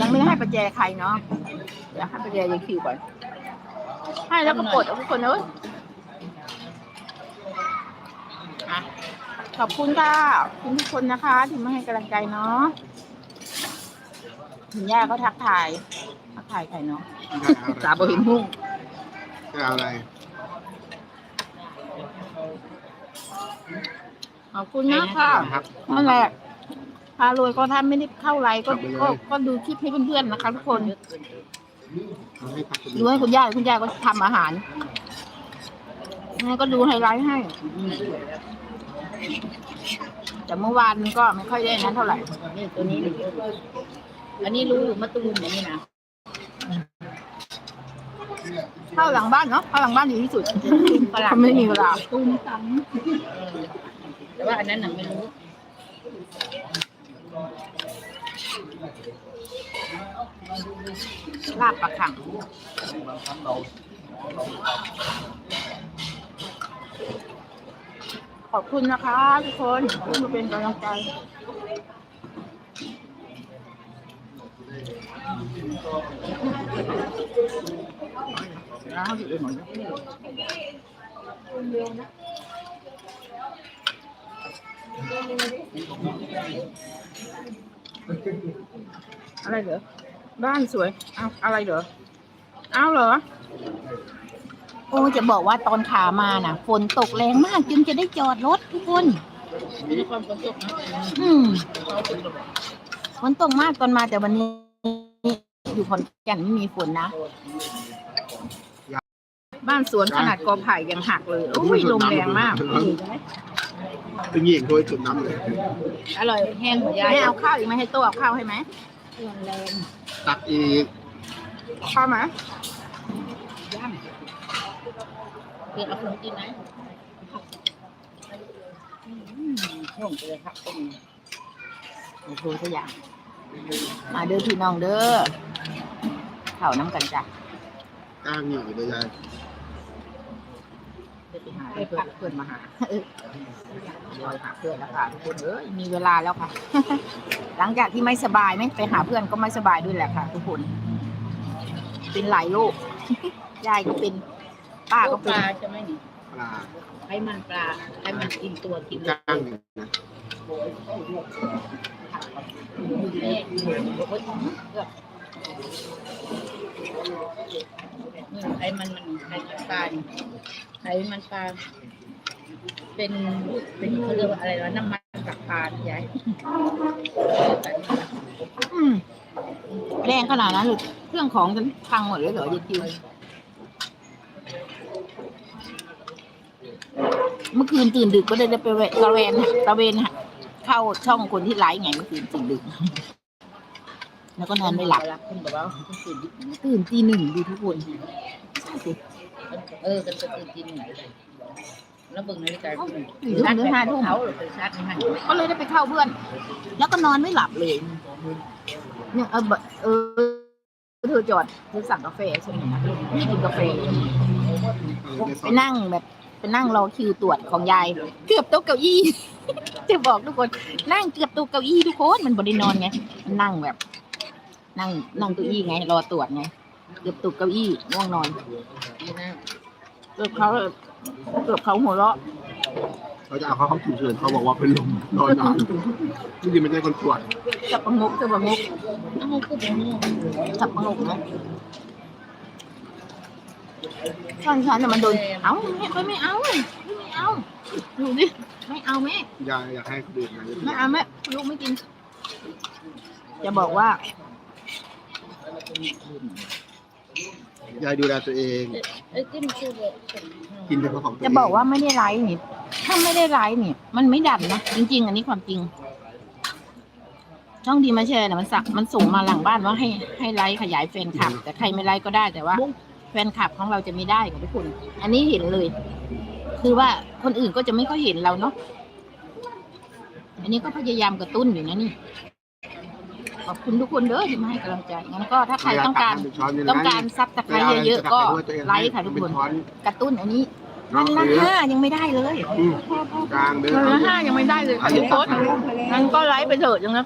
ยังไม่ได้ให้ประแจใครเนาะเดี๋ยวให้ประแจยายคิวก่อน ให้แล้วก็กดเอาทุกคนเอ้ยอะขอบคุณค่ะขอบคุณทุกคนนะคะ ที่มาให้กำลังใจเนาะคุณย่าก็ทักทาย ทักทายใครเนาะสาบหินหุ้งจะเอาอะไร ขอบคุณนะค่ะครับนั่นแหละ พารวยก็ถ้าไม่ได้เข้าไลน์ก็กลับไปเลยก็ก็ดูคลิปให้เพื่อนๆนะคะ ทุกคนเอาให้ผักดูให้คุณย่าคุณย่าก็ทำอาหารงั้นก็ดูไฮไลท์ให้ แต่เมื่อวานก็ไม่ค่อยได้นั้นเท่าไหร่นี่ตัวนี้อันนี้รู้อยู่มะตูมอย่างนี้นะเข้าหลังบ้านเนาะเข้าหลังบ้านดีที่สุดฝรั่งทำไม่มีเวลาตูมตังแต่ว่าอันนั้นน่ะไม่รู้ ลาบปลาขังขอบคุณนะคะทุกคนที่มาเป็นกำลังใจแล้วอยู่หมดอะไรเหรอ บ้านสวย เอาอะไรเหรอ เอาเหรอ โอ้จะบอกว่าตอนขามาน่ะ ฝนตกแรงมากจึงจะได้จอดรถทุกคนมีความฝนตกนะอืมฝนตกมากตอนมาแต่วันนี้ อยู่ขอนแก่นไม่มีฝนนะ บ้านสวนขนาดกอไผ่ยังหักเลยอุ้ยลมแรงมากตึงหญิงโดยจุดน้ำเลย อร่อยแห้งหัวยายไม่เอาข้าวอีกไหมให้โต๊ะเอาข้าวให้ไหม เครื่องแรงตักอีกเอาข้าวไหมย่ำเพื่อเอาขนมกินไหมช่วงเลยครับเป็นโอ้โหสักอย่าง มาเด้อพี่น้องเด้อเข่าน้ำกันจ้ะก้างหญิงเลยยาย ไปหาเพื่อนเพื่อนมาหาเออเดี๋ยวหาเพื่อนแล้วค่ะทุกคนเอ้ยมีเวลาแล้วค่ะ หลังจากที่ไม่สบายไหมไปหาเพื่อนก็ไม่สบายด้วยแหละค่ะ ทุกคน เป็นหลายโรคยายก็เป็น ป้าก็ปเป็นลาใช่ไหมนี่ปลาไขมันปลาไขมันกินตัวกินก้างหญิงนะแม่ไข มันมันไขมันปลาไขมันปลาเป็นเป็นเขาเรียกว่าอะไรวะน้ำมันจากปลาที่แรงขนาดนั้นเลยเครื่องของฉันพังหมดเลยเหรอยายคิวเมื่อคืนตื่นดึกก็เลยได้ไปตะเวนตะเวนเข้าช่องคนที่ไลฟ์ไงเมื่อคืนตื่นดึก แล้วก็นอนไม่หลับคุณบอกว่าคุณตื่นดิบตื่นตีหนึ่งดูทุกคนใช่สิเออกันจะตื่นกินแล้วเบิ่งนาฬิกาตื่นทุ่มหรือห้าทุ่มเขาหรือไปชาร์จในห้างก็เลยได้ไปเข้าเพื่อน แล้วก็นอนไม่หลับเลยเนี่ยเออแบบเออเธอจอดเธอสั่งกาแฟใช่ไหมคะไม่กินกาแฟไปนั่งแบบไปนั่งรอคิวตรวจของยาย เกือบโต๊ะเก้าอี้จะบอกทุกคน นั่งเกือบโต๊ะเก้าอี้ทุกคนมันบไดีนอนไงมันนั่งแบบ นั่งนั่งเก้าอี้ไง รอตรวจไงเกือบโต๊ะเก้าอี้ง่วงนอนนี่นะเกือบเขาเกือบเขาหัวเราะเขาจะเอาเขาเข้าฉุกเฉินเขาบอกว่าเป็นลมนอนนานจริงๆไม่ใช่คนป่วยจับประงกจับประงกน้ำมันคือเป็นงูจับประงกนะตอนฉันน่ะมันโดนเอาแม่ไม่เอาไม่เอาดูดิไม่เอาแม่ยายอยากให้เขาดื่มนะไม่เอาแม่ลูกไม่กิน จะบอกว่า ยายดูแลตัวเองเอ้ยกินคือแบบกินเป็นของตัวเองจะบอกว่าไม่ได้ไลฟ์นี่ถ้าไม่ได้ไลฟ์นี่มันไม่ดันนะจริง ๆ อันนี้ความจริง ช่องดีมาแชร์เนี่ยมันสักมันส่งมาหลังบ้านว่าให้ให้ไลฟ์ขยายแฟนคลับ แต่ใครไม่ไลฟ์ก็ได้แต่ว่า แฟนคลับของเราจะไม่ได้กับทุกคน อันนี้เห็นเลย คือว่าคนอื่นก็จะไม่ค่อยเห็นเราเนาะอันนี้ก็พยายามกระตุ้นอยู่นะนี่ ขอบคุณทุกคนเด้อที่มาให้กำลังใจงั้นก็ถ้าใครต้องการต้องการซับสไครต์เยอะๆก็ไลค์ค่ะทุกคนกระตุ้นอันนี้วันละห้ายังไม่ได้เลยอืมกลางเดินวันละห้ายังไม่ได้เลยค่ะทุกคนงั้นก็ไลค์ไปเถอะอย่างนั้น